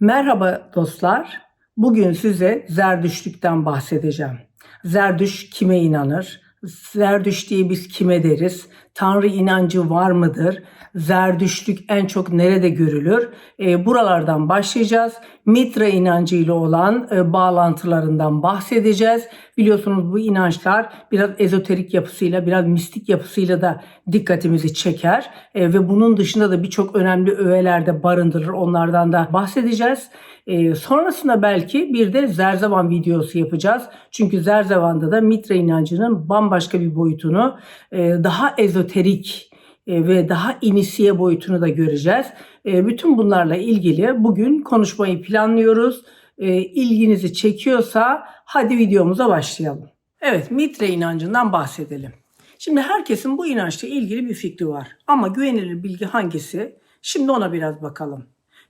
Merhaba dostlar. Bugün size Zerdüştlükten bahsedeceğim. Zerdüş kime inanır? Zerdüş diye biz kime deriz? Tanrı inancı var mıdır? Zerdüştlük en çok nerede görülür? E, buralardan başlayacağız. Mitra inancıyla olan e, bağlantılarından bahsedeceğiz. Biliyorsunuz bu inançlar biraz ezoterik yapısıyla, biraz mistik yapısıyla da dikkatimizi çeker. E, ve bunun dışında da birçok önemli öğeler de barındırır. Onlardan da bahsedeceğiz. E, sonrasında belki bir de Zerzevan videosu yapacağız. Çünkü Zerzevan'da da Mitra inancının bambaşka bir boyutunu, e, daha ezoterik e, ve daha inisiye boyutunu da göreceğiz. E, bütün bunlarla ilgili bugün konuşmayı planlıyoruz. E, İlginizi çekiyorsa hadi videomuza başlayalım. Evet, Mitra inancından bahsedelim. Şimdi herkesin bu inançla ilgili bir fikri var. Ama güvenilir bilgi hangisi? Şimdi ona biraz bakalım.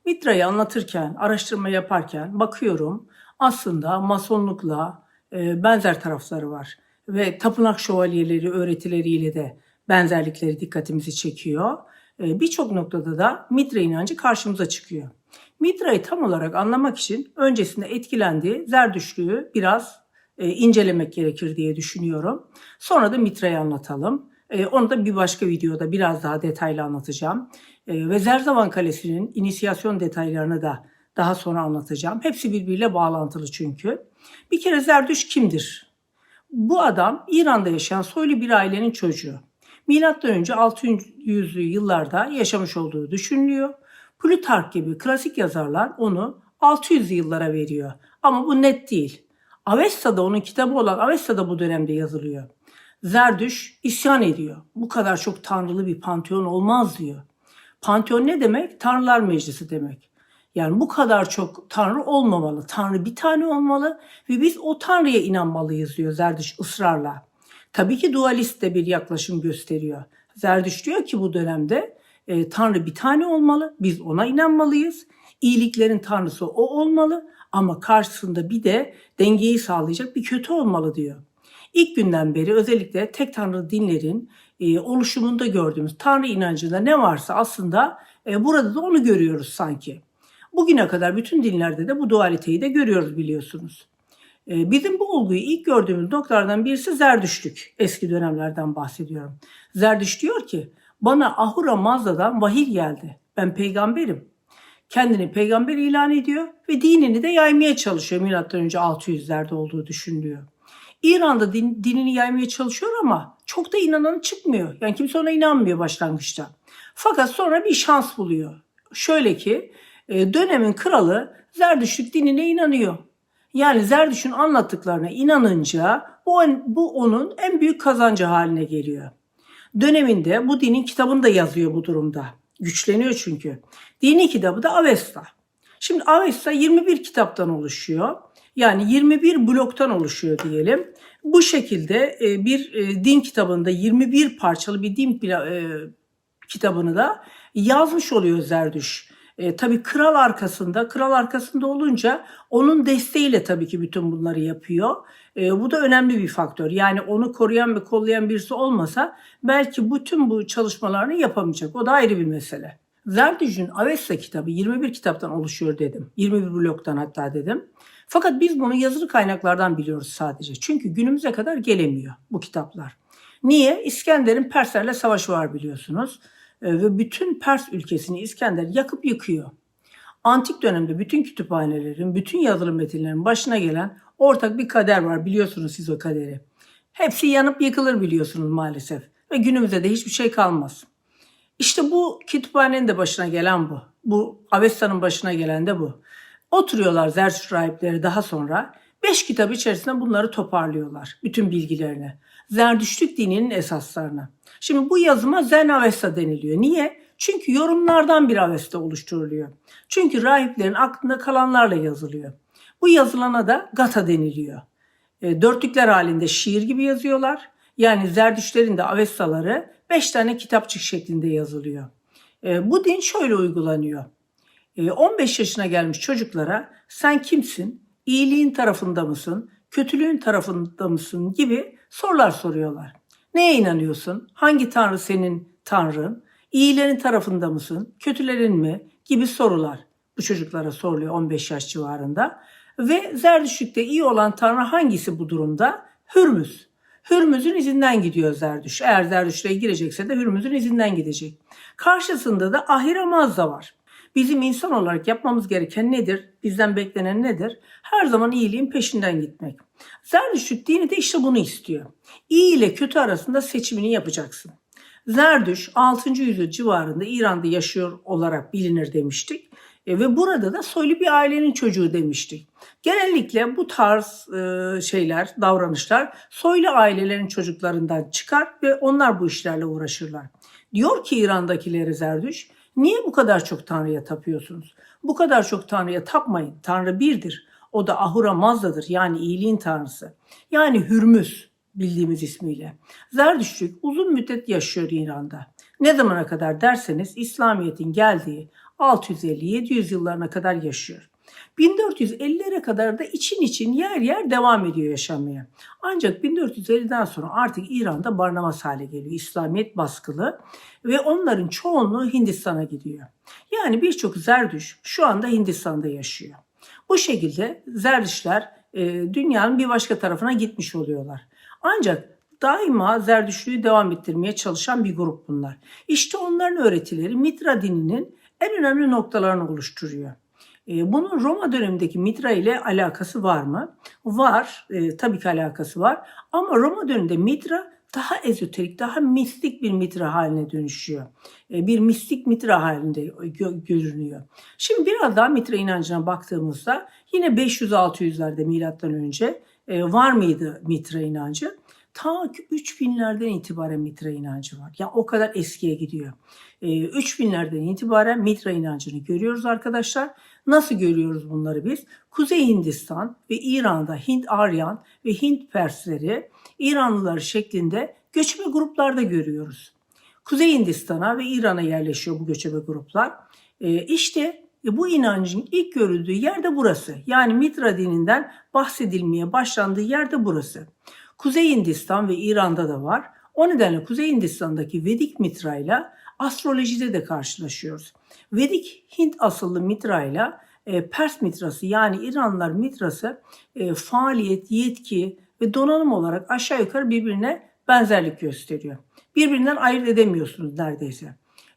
Mitra'yı anlatırken, araştırma yaparken bakıyorum aslında masonlukla benzer tarafları var. Ve tapınak şövalyeleri öğretileriyle de benzerlikleri dikkatimizi çekiyor. E, Birçok noktada da Mitra inancı karşımıza çıkıyor. Mitra'yı tam olarak anlamak için öncesinde etkilendiği Zerdüştlüğü biraz e, incelemek gerekir diye düşünüyorum. Sonra da Mitra'yı anlatalım. E, onu da bir başka videoda biraz daha detaylı anlatacağım. E, ve Zerzavan Kalesi'nin inisiyasyon detaylarını da daha sonra anlatacağım. Hepsi birbiriyle bağlantılı çünkü. Bir kere Zerdüş kimdir? Bu adam İran'da yaşayan soylu bir ailenin çocuğu. Milattan önce 600'lü yıllarda yaşamış olduğu düşünülüyor. Plutark gibi klasik yazarlar onu 600'lü yıllara veriyor. Ama bu net değil. Avesta'da onun kitabı olan Avesta'da bu dönemde yazılıyor. Zerdüş isyan ediyor. Bu kadar çok tanrılı bir panteon olmaz diyor. Panteon ne demek? Tanrılar meclisi demek. Yani bu kadar çok tanrı olmamalı. Tanrı bir tane olmalı ve biz o tanrıya inanmalıyız diyor Zerdüş ısrarla. Tabii ki dualist de bir yaklaşım gösteriyor. Zerdüş diyor ki bu dönemde e, tanrı bir tane olmalı. Biz ona inanmalıyız. İyiliklerin tanrısı o olmalı ama karşısında bir de dengeyi sağlayacak bir kötü olmalı diyor. İlk günden beri özellikle tek tanrı dinlerin e, oluşumunda gördüğümüz tanrı inancında ne varsa aslında e, burada da onu görüyoruz sanki. Bugüne kadar bütün dinlerde de bu dualiteyi de görüyoruz biliyorsunuz. E, bizim bu olguyu ilk gördüğümüz noktalardan birisi Zerdüştlük. Eski dönemlerden bahsediyorum. Zerdüş diyor ki bana Ahura Mazda'dan vahiy geldi. Ben peygamberim. Kendini peygamber ilan ediyor ve dinini de yaymaya çalışıyor. Milattan önce 600'lerde olduğu düşünülüyor. İran'da din, dinini yaymaya çalışıyor ama çok da inanan çıkmıyor. Yani kimse ona inanmıyor başlangıçta. Fakat sonra bir şans buluyor. Şöyle ki e, dönemin kralı Zerdüştlük dinine inanıyor. Yani Zerdüşt'ün anlattıklarına inanınca bu, bu onun en büyük kazancı haline geliyor. Döneminde bu dinin kitabını da yazıyor bu durumda. Güçleniyor çünkü. Dini kitabı da Avesta. Şimdi Avesta 21 kitaptan oluşuyor. Yani 21 bloktan oluşuyor diyelim. Bu şekilde e, bir e, din kitabında 21 parçalı bir din e, kitabını da yazmış oluyor Zerdüş. E, tabii kral arkasında, kral arkasında olunca onun desteğiyle tabii ki bütün bunları yapıyor. E, bu da önemli bir faktör. Yani onu koruyan ve kollayan birisi olmasa belki bütün bu çalışmalarını yapamayacak. O da ayrı bir mesele. Zerdüş'ün Avesta kitabı 21 kitaptan oluşuyor dedim. 21 bloktan hatta dedim. Fakat biz bunu yazılı kaynaklardan biliyoruz sadece. Çünkü günümüze kadar gelemiyor bu kitaplar. Niye? İskender'in Perslerle savaşı var biliyorsunuz. Ee, ve bütün Pers ülkesini İskender yakıp yıkıyor. Antik dönemde bütün kütüphanelerin, bütün yazılı metinlerin başına gelen ortak bir kader var. Biliyorsunuz siz o kaderi. Hepsi yanıp yıkılır biliyorsunuz maalesef. Ve günümüzde de hiçbir şey kalmaz. İşte bu kütüphanenin de başına gelen bu. Bu Avesta'nın başına gelen de bu. Oturuyorlar Zerdüşt rahipleri daha sonra. Beş kitap içerisinde bunları toparlıyorlar. Bütün bilgilerini. Zerdüştlük dininin esaslarını. Şimdi bu yazıma Zen Avesta deniliyor. Niye? Çünkü yorumlardan bir Avesta oluşturuluyor. Çünkü rahiplerin aklında kalanlarla yazılıyor. Bu yazılana da Gata deniliyor. E, dörtlükler halinde şiir gibi yazıyorlar. Yani Zerdüşlerin de Avestaları beş tane kitapçık şeklinde yazılıyor. E, bu din şöyle uygulanıyor. 15 yaşına gelmiş çocuklara sen kimsin, iyiliğin tarafında mısın, kötülüğün tarafında mısın gibi sorular soruyorlar. Neye inanıyorsun? Hangi tanrı senin tanrın? İyilerin tarafında mısın? Kötülerin mi? Gibi sorular. Bu çocuklara soruluyor 15 yaş civarında. Ve Zerdüştlük'te iyi olan tanrı hangisi bu durumda? Hürmüz. Hürmüz'ün izinden gidiyor Zerdüş. Eğer Zerdüştlüğe girecekse de Hürmüz'ün izinden gidecek. Karşısında da Ahiramazda var. Bizim insan olarak yapmamız gereken nedir? Bizden beklenen nedir? Her zaman iyiliğin peşinden gitmek. Zerdüştlük dini de işte bunu istiyor. İyi ile kötü arasında seçimini yapacaksın. Zerdüş 6. yüzyıl civarında İran'da yaşıyor olarak bilinir demiştik. E, ve burada da soylu bir ailenin çocuğu demiştik. Genellikle bu tarz e, şeyler, davranışlar soylu ailelerin çocuklarından çıkar ve onlar bu işlerle uğraşırlar. Diyor ki İran'dakileri Zerdüş, niye bu kadar çok Tanrı'ya tapıyorsunuz? Bu kadar çok Tanrı'ya tapmayın. Tanrı birdir. O da Ahura Mazda'dır yani iyiliğin tanrısı. Yani Hürmüz bildiğimiz ismiyle. Zerdüştlük uzun müddet yaşıyor İran'da. Ne zamana kadar derseniz İslamiyet'in geldiği 650-700 yıllarına kadar yaşıyor. 1450'lere kadar da için için yer yer devam ediyor yaşamaya. Ancak 1450'den sonra artık İran'da barınamaz hale geliyor. İslamiyet baskılı ve onların çoğunluğu Hindistan'a gidiyor. Yani birçok Zerdüş şu anda Hindistan'da yaşıyor. Bu şekilde Zerdüşler e, dünyanın bir başka tarafına gitmiş oluyorlar. Ancak daima Zerdüşlüğü devam ettirmeye çalışan bir grup bunlar. İşte onların öğretileri Mitra dininin en önemli noktalarını oluşturuyor. E, bunun Roma dönemindeki Mitra ile alakası var mı? Var, e, tabii ki alakası var. Ama Roma döneminde Mitra daha ezoterik, daha mistik bir mitra haline dönüşüyor. E, bir mistik mitra halinde gö- görünüyor. Şimdi biraz daha mitra inancına baktığımızda yine 500-600'lerde milattan önce e, var mıydı mitra inancı? Ta ki 3000'lerden itibaren mitra inancı var. Yani o kadar eskiye gidiyor. E, 3000'lerden itibaren mitra inancını görüyoruz arkadaşlar. Nasıl görüyoruz bunları biz? Kuzey Hindistan ve İran'da Hint Aryan ve Hint Persleri İranlılar şeklinde göçebe gruplarda görüyoruz. Kuzey Hindistan'a ve İran'a yerleşiyor bu göçebe gruplar. E, işte bu inancın ilk görüldüğü yer de burası. Yani Mitra dininden bahsedilmeye başlandığı yer de burası. Kuzey Hindistan ve İran'da da var. O nedenle Kuzey Hindistan'daki Vedik Mitra ile astrolojide de karşılaşıyoruz. Vedik Hint asıllı Mitra ile e, Pers Mitrası yani İranlılar Mitrası e, faaliyet, yetki ve donanım olarak aşağı yukarı birbirine benzerlik gösteriyor. Birbirinden ayırt edemiyorsunuz neredeyse.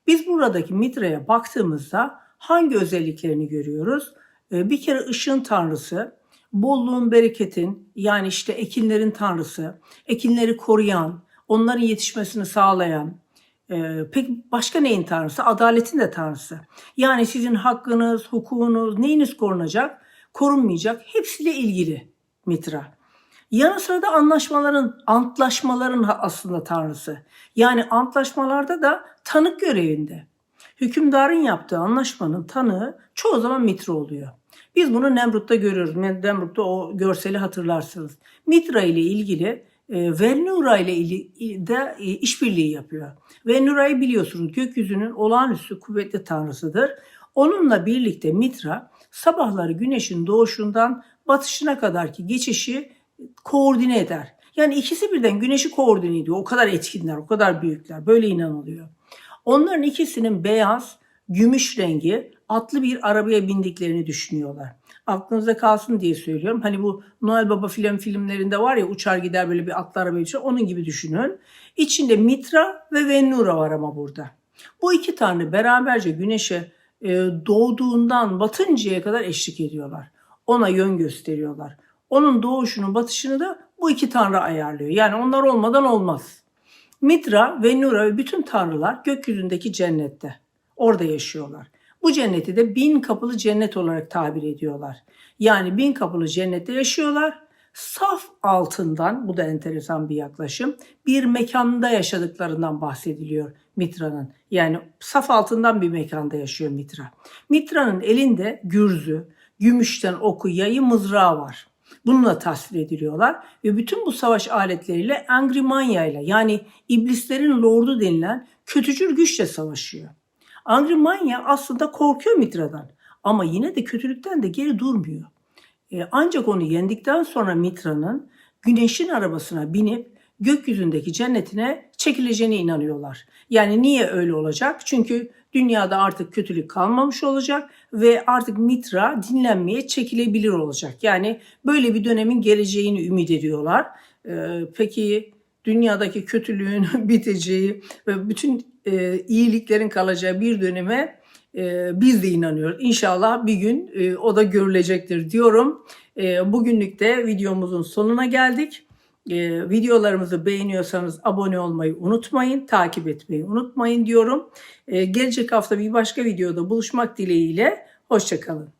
Biz buradaki Mitra'ya baktığımızda hangi özelliklerini görüyoruz? E, bir kere ışığın tanrısı, bolluğun, bereketin yani işte ekinlerin tanrısı, ekinleri koruyan, onların yetişmesini sağlayan, ee, peki başka neyin tanrısı? Adaletin de tanrısı. Yani sizin hakkınız, hukukunuz, neyiniz korunacak, korunmayacak hepsiyle ilgili Mitra. Yanı sıra da anlaşmaların, antlaşmaların aslında tanrısı. Yani antlaşmalarda da tanık görevinde. Hükümdarın yaptığı anlaşmanın tanığı çoğu zaman Mitra oluyor. Biz bunu Nemrut'ta görüyoruz. Nemrut'ta o görseli hatırlarsınız. Mitra ile ilgili e, Venura ile de e, işbirliği yapıyor. Venura'yı biliyorsunuz gökyüzünün olağanüstü kuvvetli tanrısıdır. Onunla birlikte Mitra sabahları güneşin doğuşundan batışına kadarki geçişi koordine eder. Yani ikisi birden güneşi koordine ediyor. O kadar etkinler, o kadar büyükler. Böyle inanılıyor. Onların ikisinin beyaz, gümüş rengi atlı bir arabaya bindiklerini düşünüyorlar. Aklınızda kalsın diye söylüyorum. Hani bu Noel Baba film filmlerinde var ya uçar gider böyle bir atlı arabaya geçer. Onun gibi düşünün. İçinde Mitra ve Venura var ama burada. Bu iki tanrı beraberce güneşe e, doğduğundan batıncaya kadar eşlik ediyorlar. Ona yön gösteriyorlar. Onun doğuşunu batışını da bu iki tanrı ayarlıyor. Yani onlar olmadan olmaz. Mitra, Venura ve bütün tanrılar gökyüzündeki cennette. Orada yaşıyorlar. Bu cenneti de bin kapılı cennet olarak tabir ediyorlar. Yani bin kapılı cennette yaşıyorlar. Saf altından, bu da enteresan bir yaklaşım, bir mekanda yaşadıklarından bahsediliyor Mitra'nın. Yani saf altından bir mekanda yaşıyor Mitra. Mitra'nın elinde gürzü, gümüşten oku, yayı, mızrağı var. Bununla tasvir ediliyorlar ve bütün bu savaş aletleriyle Angrimanya ile yani iblislerin lordu denilen kötücül güçle savaşıyor. Angrimanya aslında korkuyor Mitra'dan ama yine de kötülükten de geri durmuyor. E, ancak onu yendikten sonra Mitra'nın güneşin arabasına binip gökyüzündeki cennetine çekileceğine inanıyorlar. Yani niye öyle olacak? Çünkü Dünyada artık kötülük kalmamış olacak ve artık Mitra dinlenmeye çekilebilir olacak. Yani böyle bir dönemin geleceğini ümit ediyorlar. Ee, peki dünyadaki kötülüğün biteceği ve bütün e, iyiliklerin kalacağı bir döneme e, biz de inanıyoruz. İnşallah bir gün e, o da görülecektir diyorum. E, bugünlük de videomuzun sonuna geldik. E, videolarımızı beğeniyorsanız abone olmayı unutmayın, takip etmeyi unutmayın diyorum. E, gelecek hafta bir başka videoda buluşmak dileğiyle. Hoşçakalın.